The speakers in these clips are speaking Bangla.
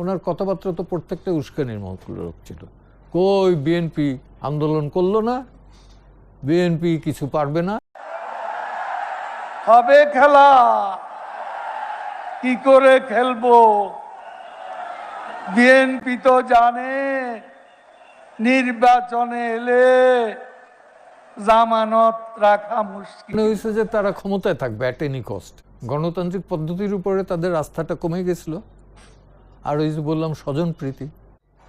ওনার কথাবার্তা তো প্রত্যেকটা উস্কানির মূলক ছিল কই বিএনপি আন্দোলন করল না? বিএনপি কিছু পারবে না? হবে খেলা। কি করে খেলব? বিএনপি তো জানে নির্বাচনে এলে জামানত রাখা মুশকিল। মনে হয়েছে যে তারা ক্ষমতায় থাকবে অ্যাট এনি কস্ট গণতান্ত্রিক পদ্ধতির উপরে তাদের আস্থাটা কমে গেছিল। আর ওই যে বললাম স্বজন প্রীতি।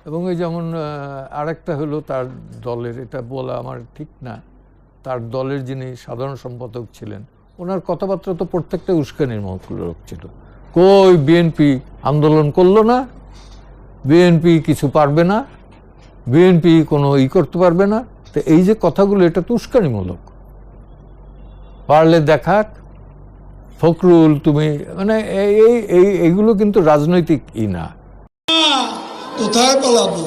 এবং ওই যেমন আরেকটা হলো তার দলের, এটা বলা আমার ঠিক না। তার দলের যিনি সাধারণ সম্পাদক ছিলেন, ওনার কথাবার্তা তো প্রত্যেকটা উস্কানির মূলক ছিল। কই বিএনপি আন্দোলন করল না বিএনপি কিছু পারবে না বিএনপি কোনো ই করতে পারবে না। তো এই যে কথাগুলো, এটা তো উস্কানিমূলক। পারলে দেখাক ফখরুল তুমি মানে এই এই- এইগুলো কিন্তু রাজনৈতিক ই না। কোথায় পালাবো?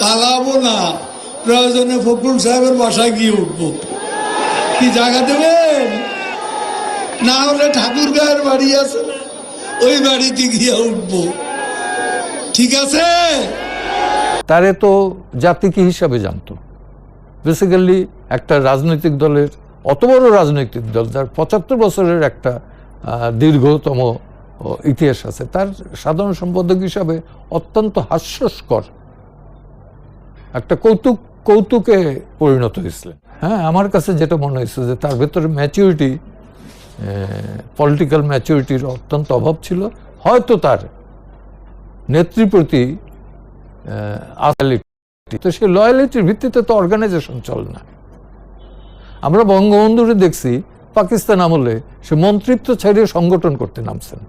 পালাবো না। প্রয়োজনে ফখরুল সাহেবের বাসায় গিয়ে উঠবো। কি জায়গা দেবেন? না হলে ঠাকুর গায়ের বাড়ি আছে ওই বাড়িতে গিয়ে উঠবো। ঠিক আছে? তারে তো জাতি কি হিসাবে জানতো। বেসিক্যালি একটা রাজনৈতিক দলের অত বড় রাজনৈতিক দল, যার পঁচাত্তর বছরের একটা দীর্ঘতম ইতিহাস আছে, তার সাধারণ সম্পাদক হিসাবে অত্যন্ত হাস্যস্কর। একটা কৌতুক, কৌতুকে পরিণত হয়েছিলেন। হ্যাঁ আমার কাছে যেটা মনে হয়েছে যে তার ভেতরে ম্যাচিউরিটি পলিটিক্যাল ম্যাচিউরিটির অত্যন্ত অভাব ছিল। হয়তো তার নেত্রী প্রতি তো সেই লয়ালিটির ভিত্তিতে তো অর্গানাইজেশন চলে না। আমরা বঙ্গবন্ধুরে দেখছি, পাকিস্তান আমলে সে মন্ত্রিত্ব ছাড়িয়ে সংগঠন করতে নামছেন।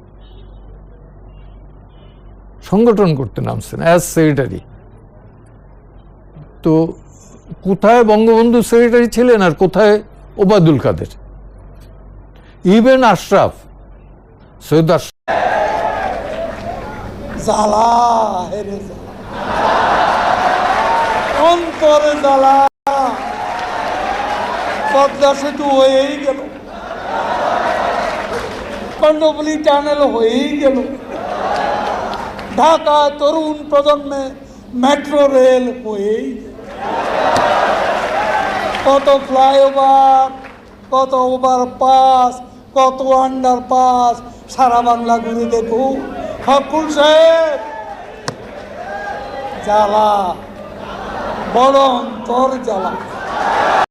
সংগঠন করতে নামছেন অ্যাজ সেক্রেটারি তো কোথায় বঙ্গবন্ধু সেক্রেটারি ছিলেন আর কোথায় ওবায়দুল কাদের? ইভেন আশরাফ, সৈয়দ আশরাফ পদ্মা সেতু হয়েই গেল। কন্ডবলি টানেল হয়েই গেল। ঢাকা তরুণ প্রজন্মে মেট্রো রেল হয়েই কত ফ্লাইওভার কত ওভার পাস কত আন্ডার পাস সারা বাংলা ঘুরে দেখুন ফকুল সাহেব, জ্বালা। বড় অন্তর জ্বালা।